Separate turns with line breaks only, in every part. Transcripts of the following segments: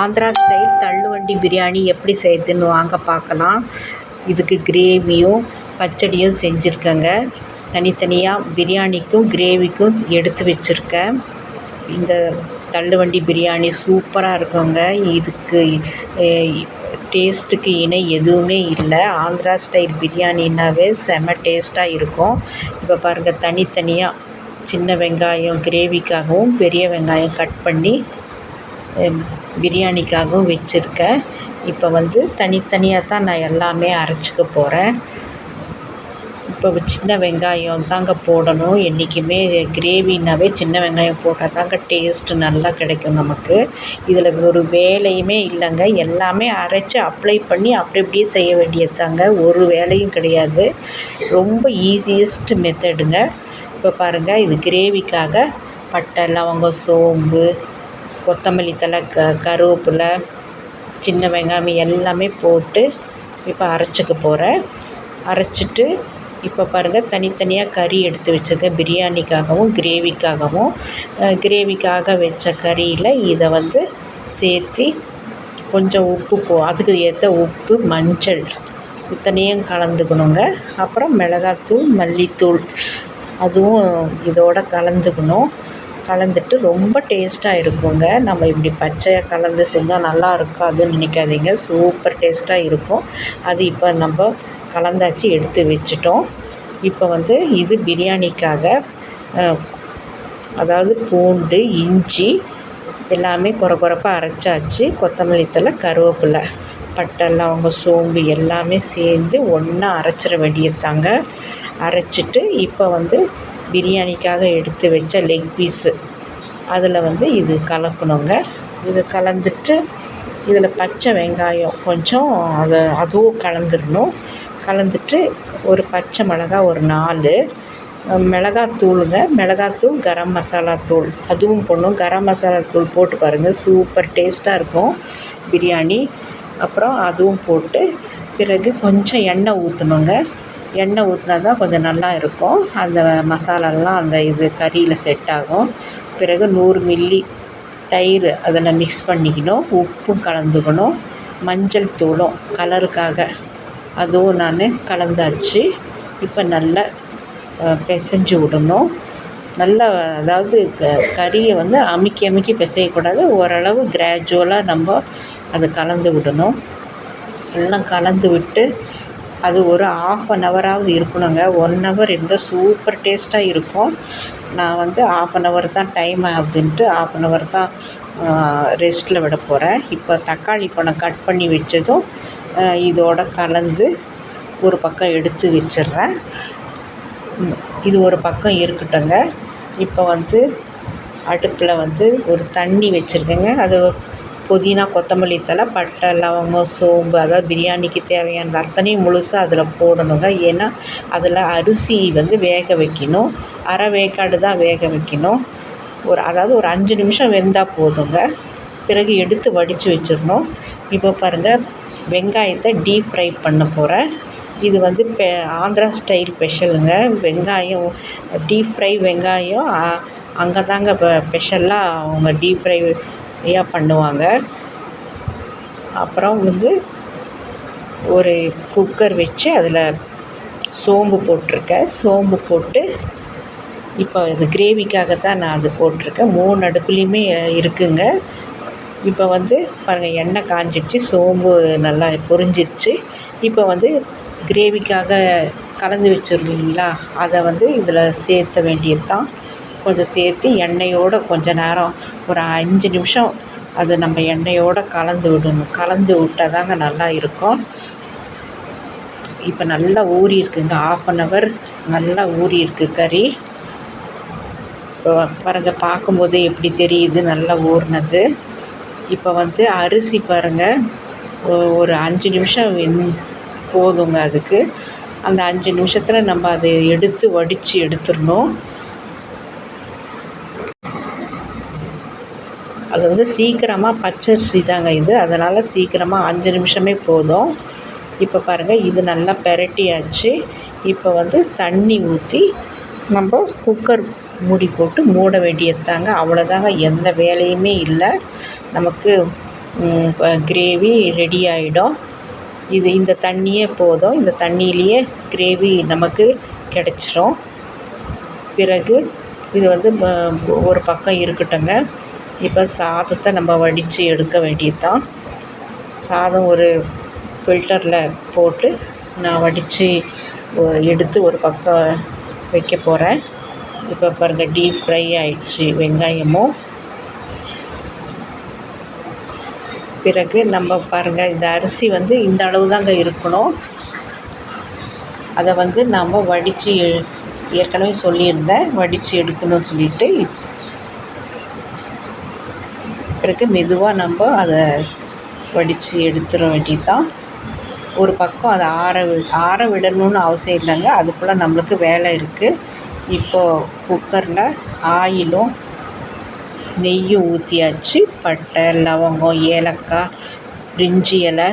Andhra style தள்ளுவண்டி பிரியாணி எப்படி செய்யுதுன்னு வாங்க பார்க்கலாம். இதுக்கு கிரேவியும் பச்சடியும் செஞ்சுருக்கேங்க. தனித்தனியாக பிரியாணிக்கும் கிரேவிக்கும் எடுத்து வச்சுருக்கேன். இந்த தள்ளுவண்டி பிரியாணி சூப்பராக இருக்குங்க. இதுக்கு டேஸ்ட்டுக்கு இணை எதுவுமே இல்லை. ஆந்திரா ஸ்டைல் பிரியாணின்னாவே செம டேஸ்ட்டாக இருக்கும். இப்போ பாருங்கள் தனித்தனியாக சின்ன வெங்காயம் கிரேவிக்காகவும் பெரிய வெங்காயம் கட் பண்ணி பிரியாணிக்காகவும் வச்சுருக்கேன். இப்போ வந்து தனித்தனியாக தான் நான் எல்லாமே அரைச்சிக்க போகிறேன் இப்போ சின்ன வெங்காயம் தாங்க போடணும். என்றைக்குமே கிரேவினாவே சின்ன வெங்காயம் போட்டால் தாங்க டேஸ்ட்டு நல்லா கிடைக்கும் நமக்கு. இதில் ஒரு வேலையுமே இல்லைங்க. எல்லாமே அரைச்சி அப்ளை பண்ணி அப்படி அப்படியே செய்ய வேண்டியது தாங்க. ஒரு வேலையும் கிடையாது. ரொம்ப ஈஸியஸ்ட் மெத்தடுங்க இப்போ பாருங்கள் இது கிரேவிக்காக பட்டை லவங்கம் சோம்பு கொத்தமல்லி தழை க கருவேப்பிலை சின்ன வெங்காயம் எல்லாமே போட்டு இப்போ அரைச்சிக்க போகிறேன் அரைச்சிட்டு இப்போ பாருங்கள் தனித்தனியாக கறி எடுத்து வச்சுருக்கேன். பிரியாணிக்காகவும் கிரேவிக்காகவும். கிரேவிக்காக வச்ச கறியில் இதை வந்து சேர்த்து கொஞ்சம் உப்பு போ அதுக்கு ஏற்ற உப்பு மஞ்சள் இத்தனையும் கலந்துக்கணுங்க. அப்புறம் மிளகாத்தூள் மல்லித்தூள் அதுவும் இதோட கலந்துக்கணும். கலந்துட்டு ரொம்ப டேஸ்ட்டாக இருக்குங்க. நம்ம இப்படி பச்சையாக கலந்து செஞ்சால் நல்லா இருக்காதுன்னு நினைக்காதீங்க. சூப்பர் டேஸ்ட்டாக இருக்கும். அது இப்போ நம்ம கலந்தாச்சு எடுத்து வச்சிட்டோம். இப்போ வந்து இது பிரியாணிக்காக அதாவது பூண்டு இஞ்சி எல்லாமே குறை குறைப்பாக அரைச்சாச்சு. கொத்தமல்லி தழை கருவேப்பிலை பட்டை லவங்க சோம்பு எல்லாமே சேர்ந்து ஒன்றா அரைச்சிட வேண்டியதாங்க அரைச்சிட்டு இப்போ வந்து பிரியாணிக்காக எடுத்து வச்ச லெக் பீஸு அதில் வந்து இது கலக்கணுங்க. இது கலந்துட்டு இதில் பச்சை வெங்காயம் கொஞ்சம் அதை அதுவும் கலந்துடணும். கலந்துட்டு ஒரு பச்சை மிளகா ஒரு நாலு. மிளகாத்தூளுங்க. மிளகாத்தூள் கரம் மசாலா தூள். அதுவும் போடணும். கரம் மசாலா தூள் போட்டு பாருங்கள் சூப்பர் டேஸ்ட்டாக இருக்கும் பிரியாணி. அப்புறம் அதுவும் போட்டு பிறகு கொஞ்சம் எண்ணெய் ஊற்றணுங்க எண்ணெய் ஊற்றினா தான் கொஞ்சம் நல்லா இருக்கும். அந்த மசாலாலாம் அந்த இது கறியில் செட் ஆகும். பிறகு நூறு மில்லி தயிர் அதில் மிக்ஸ் பண்ணிக்கணும். உப்பும் கலந்துக்கணும். மஞ்சள் தூளும் கலருக்காக அதுவும் நான் கலந்தாச்சு. இப்போ நல்லா பிசைஞ்சு விடணும். நல்லா அதாவது க கறியை வந்து அமுக்கி அமுக்கி பிசையக்கூடாது. ஓரளவு கிராஜுவலாக நம்ம அதை கலந்து விடணும். எல்லாம் கலந்து விட்டு அது ஒரு ஆஃப் அன் ஹவராவது இருக்கணுங்க. ஒன் ஹவர் இருந்தால் சூப்பர் டேஸ்ட்டாக இருக்கும். நான் வந்து ஆஃப் அன் ஹவர் தான் டைம் ஆகுதுன்ட்டு ஆஃப் அன் ஹவர் தான் ரெஸ்ட்டில் விட போகிறேன் இப்போ தக்காளி பழம் கட் பண்ணி வச்சதும் இதோட கலந்து ஒரு பக்கம் எடுத்து வச்சிடுறேன். இது ஒரு பக்கம் இருக்கட்டுங்க இப்போ வந்து அடுப்பில் வந்து ஒரு தண்ணி வச்சுருக்கேங்க. அது புதினா கொத்தமல்லி தழை பட்டை லவங்கம் சோம்பு அதாவது பிரியாணிக்கு தேவையான அத்தனையும் முழுசாக அதில் போடணுங்க. ஏன்னா அதில் அரிசி வந்து வேக வைக்கணும். அரை வேக்காடு தான் வேக வைக்கணும். ஒரு அதாவது ஒரு அஞ்சு நிமிஷம் வெந்தால் போதுங்க. பிறகு எடுத்து வடித்து வச்சிடணும். இப்போ பாருங்கள் வெங்காயத்தை டீப் ஃப்ரை பண்ண போகிறேன் இது வந்து பெ ஆந்திரா ஸ்டைல் ஸ்பெஷலுங்க வெங்காயம் டீப் ஃப்ரை வெங்காயம் அங்கே தாங்க இப்போ ஸ்பெஷலாக அவங்க டீப் ஃப்ரை நிறையா பண்ணுவாங்க. அப்புறம் வந்து ஒரு குக்கர் வச்சு அதில் சோம்பு போட்டிருக்கேன். சோம்பு போட்டு இப்போ இது கிரேவிக்காக தான் நான் அது போட்டிருக்கேன். மூணு அடுப்புலேயுமே இருக்குங்க. இப்போ வந்து பாருங்கள் எண்ணெய் காஞ்சிடுச்சு சோம்பு நல்லா பொரிஞ்சிடுச்சு. இப்போ வந்து கிரேவிக்காக கலந்து வச்சுருந்தீங்களா அதை வந்து இதில் சேர்த்த வேண்டியது தான் கொஞ்சம் சேர்த்து எண்ணெயோடு கொஞ்ச நேரம் ஒரு அஞ்சு நிமிஷம் அது நம்ம எண்ணெயோடு கலந்து விடணும். கலந்து விட்டால் தாங்க நல்லா இருக்கும். இப்போ நல்லா ஊறி இருக்குங்க. ஆஃப் அன் ஹவர் நல்லா ஊறி இருக்குது கறி. இப்போ பாருங்கள் பார்க்கும்போதே எப்படி தெரியுது? நல்லா ஊறினது. இப்போ வந்து அரிசி பாருங்கள் ஒரு அஞ்சு நிமிஷம் போதுங்க அதுக்கு. அந்த அஞ்சு நிமிஷத்தில் நம்ம அதை எடுத்து வடித்து எடுத்துடணும். அது வந்து சீக்கிரமாக பச்சரிசி தாங்க இது. அதனால் சீக்கிரமாக அஞ்சு நிமிஷமே போதும். இப்போ பாருங்கள் இது நல்லா பெரட்டியாச்சு. இப்போ வந்து தண்ணி ஊற்றி நம்ம குக்கர் மூடி போட்டு மூட வேண்டியது தாங்க. அவ்வளோதாங்க எந்த வேலையுமே இல்லை. நமக்கு கிரேவி ரெடி ஆகிடும் இது இந்த தண்ணியே போதும். இந்த தண்ணியிலேயே கிரேவி நமக்கு கிடச்சிரும். பிறகு இது வந்து ஒரு பக்கம் இருக்கட்டுங்க இப்போ சாதத்தை நம்ம வடித்து எடுக்க வேண்டியது தான் சாதம் ஒரு ஃபில்டரில் போட்டு நான் வடித்து எடுத்து ஒரு பக்கம் வைக்க போகிறேன் இப்போ பாருங்கள் டீப் ஃப்ரை ஆயிடுச்சு வெங்காயமும் பிறகு நம்ம பாருங்கள் இந்த அரிசி வந்து இந்த அளவு தாங்க இருக்கணும். அதை வந்து நாம் வடித்து ஏற்கனவே சொல்லியிருந்தேன் வடித்து எடுக்கணும்னு சொல்லிட்டு பிறகு மெதுவாக நம்ம அதை வடித்து எடுத்துட வேண்டியது தான் ஒரு பக்கம் அதை ஆற வி ஆற விடணும்னு அவசியம் இல்லைங்க. அதுக்குள்ளே நம்மளுக்கு வேலை இருக்குது இப்போது குக்கரில் ஆயிலும் நெய்யும் ஊற்றியாச்சு பட்டை லவங்கம் ஏலக்காய் பிரிஞ்சி இலை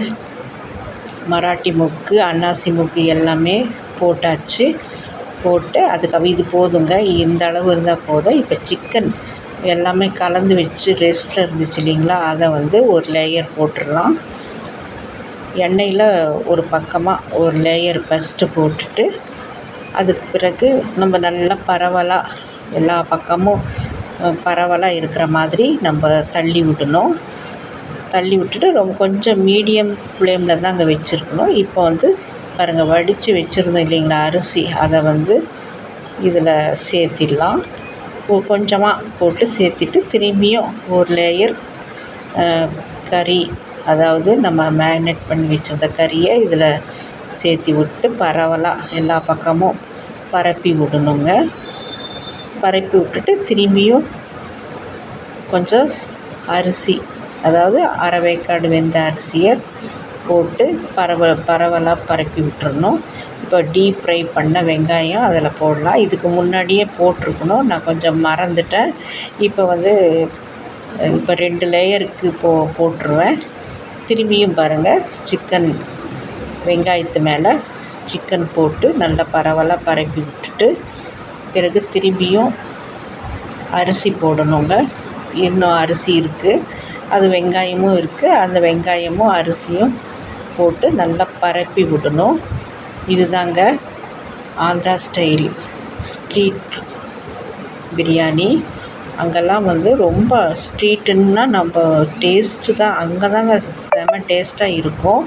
மராட்டி முக்கு அன்னாசி முக்கு எல்லாமே போட்டாச்சு. போட்டு அதுக்கு இது போதுங்க. இந்த அளவு இருந்தால் போதும். இப்போ சிக்கன் எல்லாமே கலந்து வச்சு ரெஸ்ட்டில் இருந்துச்சு இல்லைங்களா? அதை வந்து ஒரு லேயர் போட்டுடலாம். எண்ணெயில் ஒரு பக்கமாக ஒரு லேயர் ஃபஸ்ட்டு போட்டுட்டு அதுக்கு பிறகு நம்ம நல்லா பரவலாக எல்லா பக்கமும் பரவலாக இருக்கிற மாதிரி நம்ம தள்ளி விடணும். தள்ளி விட்டுட்டு ரொம்ப கொஞ்சம் மீடியம் ஃப்ளேமில் தான் அங்கே வச்சுருக்கணும். இப்போ வந்து பாருங்கள் வடித்து வச்சுருந்தோம் இல்லைங்களா அரிசி. அதை வந்து இதில் சேர்த்திடலாம். கொஞ்சமாக போட்டு சேர்த்துட்டு திரும்பியும் ஒரு லேயர் கறி அதாவது நம்ம மேரினேட் பண்ணி வச்சுருந்த கறியை இதில் சேர்த்தி விட்டு பரவலாக எல்லா பக்கமும் பரப்பி விடணுங்க. பரப்பி விட்டுட்டு திரும்பியும் கொஞ்சம் அரிசி அதாவது அரைவேக்காடு வெந்த அரிசியை போட்டு பரவ பரவலாக பரப்பி விட்டுறணும். இப்போ டீப் ஃப்ரை பண்ண வெங்காயம் அதில் போடலாம். இதுக்கு முன்னாடியே போட்டிருக்கணும். நான் கொஞ்சம் மறந்துட்டேன். இப்போ வந்து இப்போ ரெண்டு லேயருக்கு போ போட்டுருவேன். திரும்பியும் பாருங்கள் சிக்கன் வெங்காயத்து மேலே சிக்கன் போட்டு நல்லா பரவலாக பரப்பி விட்டுட்டு பிறகு திரும்பியும் அரிசி போடணுங்க. இன்னும் அரிசி இருக்குது அது வெங்காயமும் இருக்குது அந்த வெங்காயமும் அரிசியும் போட்டு நல்லா பரப்பி விடணும். இதுதாங்க ஆந்திரா ஸ்டைல் ஸ்ட்ரீட் பிரியாணி. அங்கெல்லாம் வந்து ரொம்ப ஸ்ட்ரீட்டுன்னா நம்ம டேஸ்ட்டு தான் அங்கே தாங்க செம்ம டேஸ்ட்டாக இருக்கும்.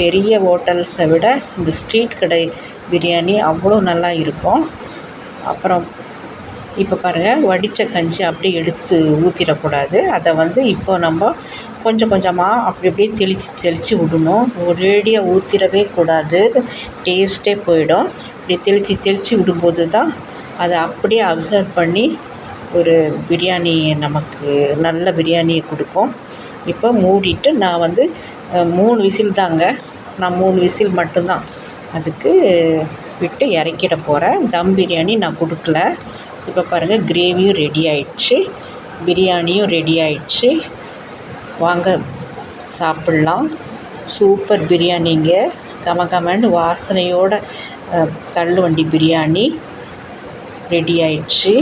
பெரிய ஹோட்டல்ஸை விட இந்த ஸ்ட்ரீட் கடை பிரியாணி அவ்வளோ நல்லா இருக்கும். அப்புறம் இப்போ பாருங்கள் வடித்த கஞ்சி அப்படியே எடுத்து ஊற்றிடக்கூடாது அதை வந்து இப்போ நம்ம கொஞ்சம் கொஞ்சமாக அப்படி அப்படியே தெளித்து தெளித்து விடணும். ஒரேடியாக ஊற்றிடவே கூடாது. டேஸ்ட்டே போயிடும். இப்படி தெளித்து தெளித்து விடும்போது தான் அதை அப்படியே அப்சர்வ் பண்ணி ஒரு பிரியாணி நமக்கு நல்ல பிரியாணியை கொடுக்கும். இப்போ மூடிட்டு நான் வந்து மூணு விசில் தாங்க. நான் மூணு விசில் மட்டும்தான். அதுக்கு விட்டு இறக்கிட போகிறேன் தம் பிரியாணி நான் கொடுக்கல. இப்போ பாருங்கள் கிரேவியும் ரெடி ஆயிடுச்சு. பிரியாணியும் ரெடி ஆயிடுச்சு. வாங்க சாப்பிட்லாம். சூப்பர் பிரியாணிங்க. கம கமன்னு வாசனையோட தள்ளுவண்டி பிரியாணி ரெடி ஆயிடுச்சு.